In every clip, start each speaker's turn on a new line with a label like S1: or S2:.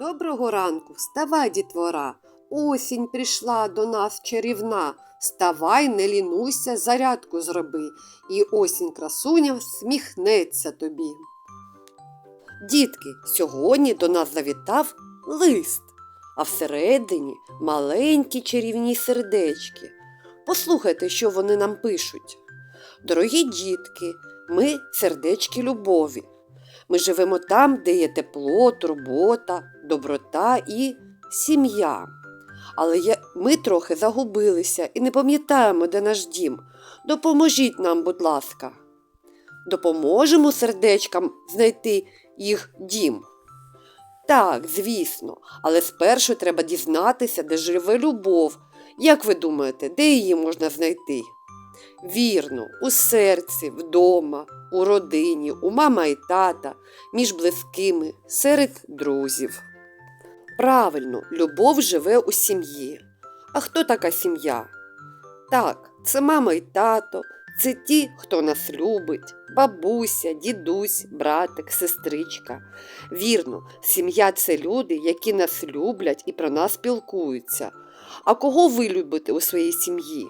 S1: Доброго ранку, вставай, дітвора. Осінь прийшла до нас чарівна. Вставай, не лінуйся, зарядку зроби, і осінь красуня всміхнеться тобі. Дітки, сьогодні до нас завітав лист, а всередині маленькі чарівні сердечки. Послухайте, що вони нам пишуть. Дорогі дітки, ми сердечки любові. Ми живемо там, де є тепло, турбота, доброта і сім'я. Але я, ми трохи загубилися і не пам'ятаємо, де наш дім. Допоможіть нам, будь ласка. Допоможемо сердечкам знайти їх дім. Так, звісно, але спершу треба дізнатися, де живе любов. Як ви думаєте, де її можна знайти? Вірно, у серці, вдома, у родині, у мама і тата, між близькими, серед друзів. Правильно, любов живе у сім'ї. А хто така сім'я? Так, це мама і тато, це ті, хто нас любить, бабуся, дідусь, братик, сестричка. Вірно, сім'я це люди, які нас люблять і про нас спілкуються. А кого ви любите у своїй сім'ї?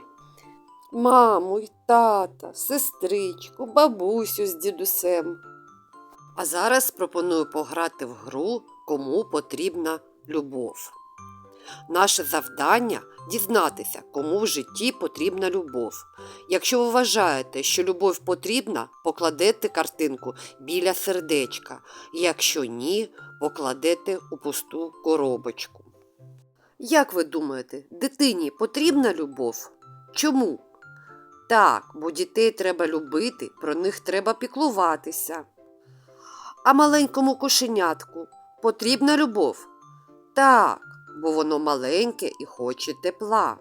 S1: Маму й тата, сестричку, бабусю з дідусем. А зараз пропоную пограти в гру, кому потрібна любов. Наше завдання дізнатися, кому в житті потрібна любов. Якщо ви вважаєте, що любов потрібна, покладете картинку біля сердечка. Якщо ні, покладете у пусту коробочку. Як ви думаєте, дитині потрібна любов? Чому? Так, бо дітей треба любити, про них треба піклуватися. А маленькому кошенятку потрібна любов? Так, бо воно маленьке і хоче тепла.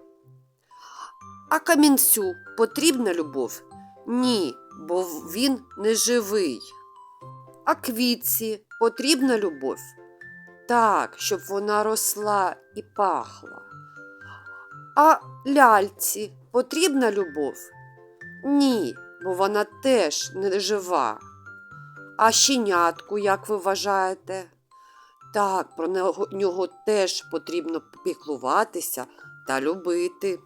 S1: А камінцю потрібна любов? Ні, бо він не живий. А квітці потрібна любов? Так, щоб вона росла і пахла. А ляльці потрібна любов? Ні, бо вона теж не жива. А щенятку, як ви вважаєте? Так, про нього, теж потрібно піклуватися та любити.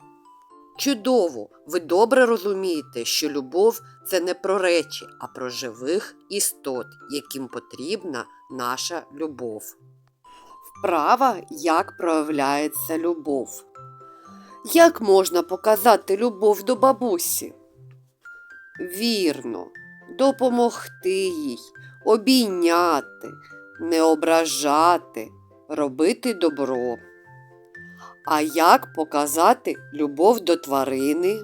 S1: Чудово! Ви добре розумієте, що любов це не про речі, а про живих істот, яким потрібна наша любов. Вправа, як проявляється любов. Як можна показати любов до бабусі? Вірно, допомогти їй, обійняти, не ображати, робити добро. А як показати любов до тварини?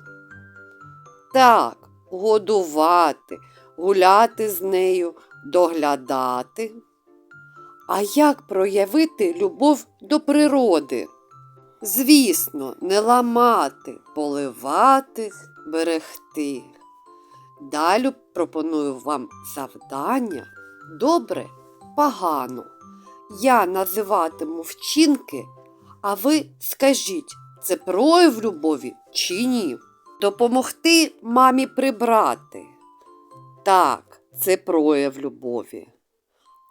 S1: Так, годувати, гуляти з нею, доглядати. А як проявити любов до природи? Звісно, не ламати, поливати, берегти. Далі пропоную вам завдання добре, погано. Я називатиму вчинки, а ви скажіть, це прояв любові чи ні? Допомогти мамі прибрати. Так, це прояв любові.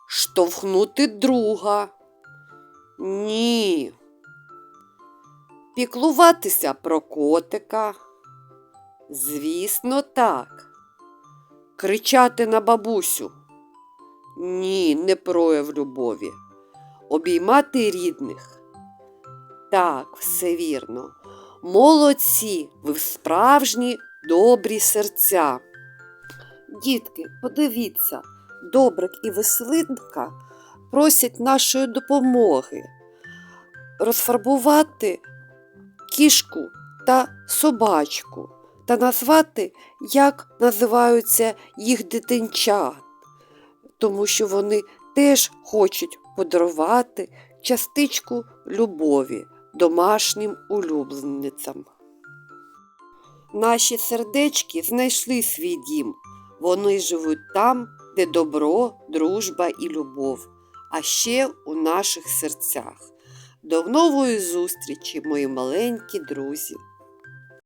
S1: Штовхнути друга. Ні. Піклуватися про котика. Звісно, так. Кричати на бабусю. Ні, не прояв любові. Обіймати рідних. Так, все вірно. Молодці, ви справжні добрі серця. Дітки, подивіться, Добрик і Веселинка просять нашої допомоги розфарбувати кішку та собачку та назвати, як називаються їх дитинчат, тому що вони теж хочуть подарувати частичку любові домашнім улюбленицям. Наші сердечки знайшли свій дім. Вони живуть там, де добро, дружба і любов, а ще у наших серцях. До нової зустрічі, мої маленькі друзі!